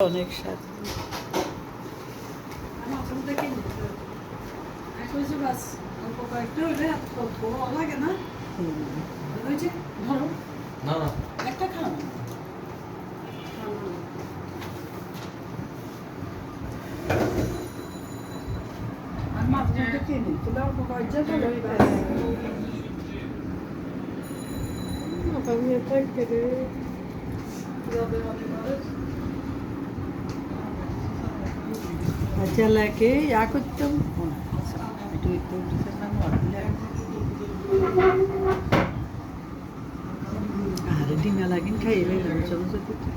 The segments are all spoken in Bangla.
অনেক স্বাদ। আমার ওখান হবে। আমি কইছি বাস, অল্প কয়েকটা হলে আর ডিমা লাগিন খাইয়ে লাইলাম সমস্ত দিতে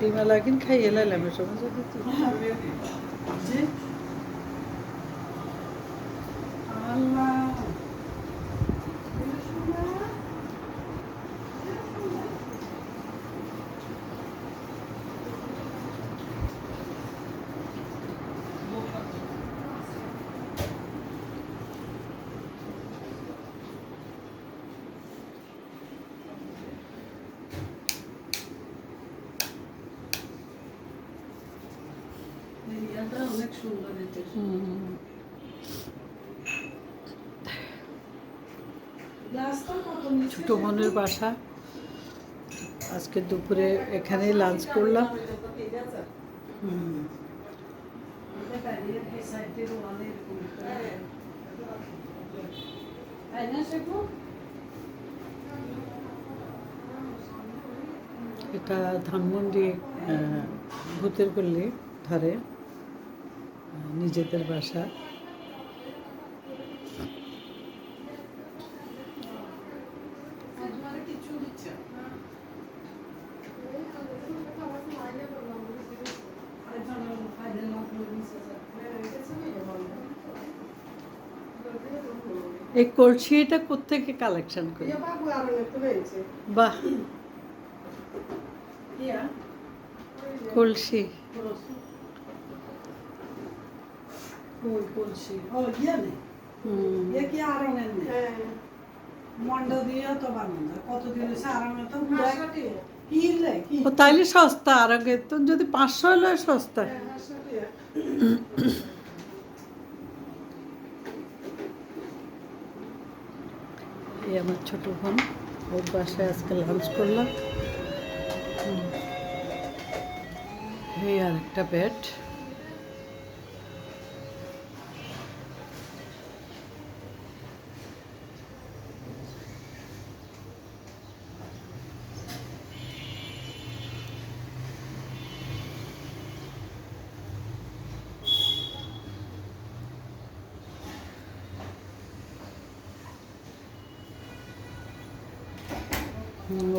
ডিমা লাগিন খাইয়ে লাইলাম সমস্ত দিতে আল্লাহ। এই ইয়াটা অনেক সুন্দর নিচে? ছোট বোনের বাসা আজকে দুপুরে এখানেই লাঞ্চ করলাম। এটা ধানমন্ডি ভূতের গল্লি ধারে নিজেদের বাসা। এই কলসি এটা কোথেকে কালেকশন করি? বাহ। কলসি। ও ইয়া নেই হুম। ইয়া কি আরঙের নেই মন্ড দিয়ে তো বানানো হয়েছে আরঙে তো? ও তাইলে সস্তা আর আগে তো যদি পাঁচশো হলে সস্তা। এই আমার ছোট বোন ওর বাসায় আজকে লাঞ্চ করলাম। এই আর একটা বেড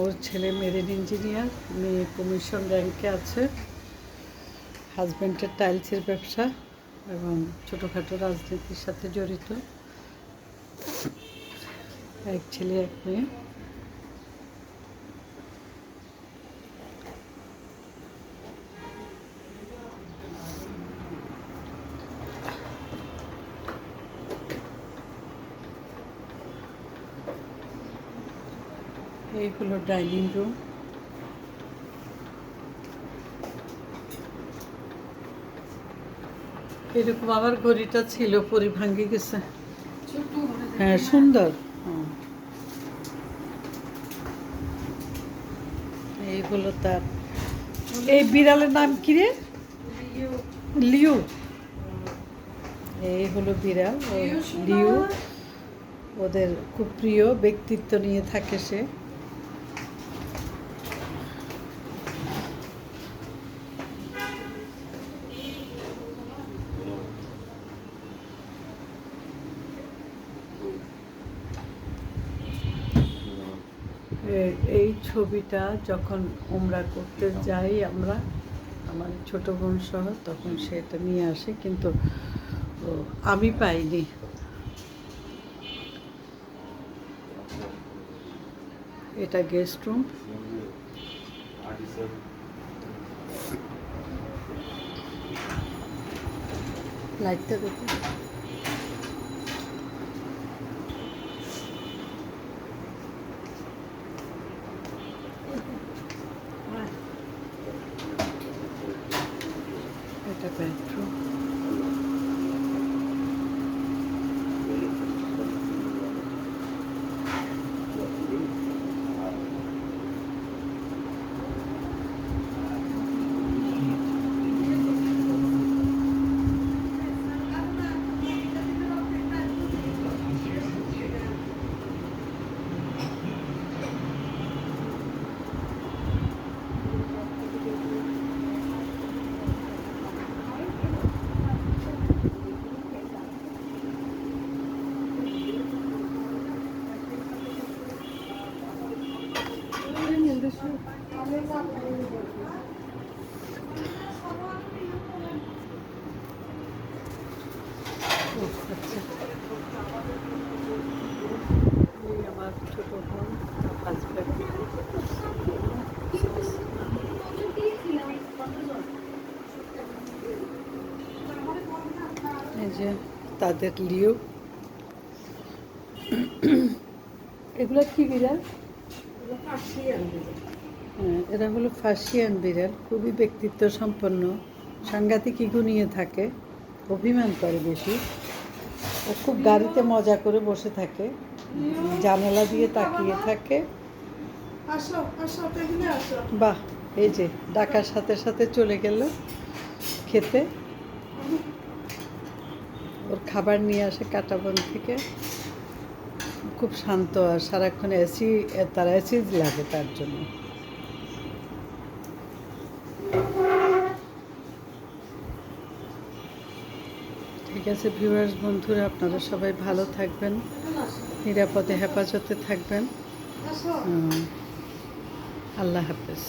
ওর ছেলে মেরিন ইঞ্জিনিয়ার, মেয়ে কমিশন র্যাঙ্কে আছে। হাজব্যান্ডের টাইলসের ব্যবসা এবং ছোটোখাটো রাজনীতির সাথে জড়িত। এক ছেলে, এক মেয়ে। এই হলো ডাইনিং রুম। এরকম আমার ঘড়িটা ছিল, পরি ভাঙ্গি গেছে। হ্যাঁ সুন্দর। হুম। এই হলো তার। এই বিড়ালের নাম কি রে? লিউ। এই হলো বিড়াল লিউ। ওদের খুব প্রিয়, ব্যক্তিত্ব নিয়ে থাকে সে। এই ছবিটা যখন ওমরা করতে যাই আমরা, আমার ছোট বোন সহ, তখন সেটা নিয়ে আসে, কিন্তু আমি পাইনি। এটা গেস্ট রুম লাইটটা দেখি। with the bedroom. আমার ছোট বোন এই যে তাদের লিও এগুলো কি বিড়াল? এরা হলো ফার্সিয়ান বিড়াল, খুবই ব্যক্তিত্ব সম্পন্ন সাংঘাতিক ইগো নিয়ে থাকে, অভিমান করে বেশি। ও খুব গাড়িতে মজা করে বসে থাকে, জানালা দিয়ে তাকিয়ে থাকে। বাহ, এই যে, ডাকার সাথে সাথে চলে গেল খেতে। ওর খাবার নিয়ে আসে কাটাবন থেকে। খুব শান্ত আর সারাক্ষণ এসি তার অ্যাসিড লাগে তার জন্য। ঠিক আছে ভিউয়ার্স বন্ধুরা আপনারা সবাই ভালো থাকবেন নিরাপদে হেফাজতে থাকবেন। আল্লাহ হাফেজ।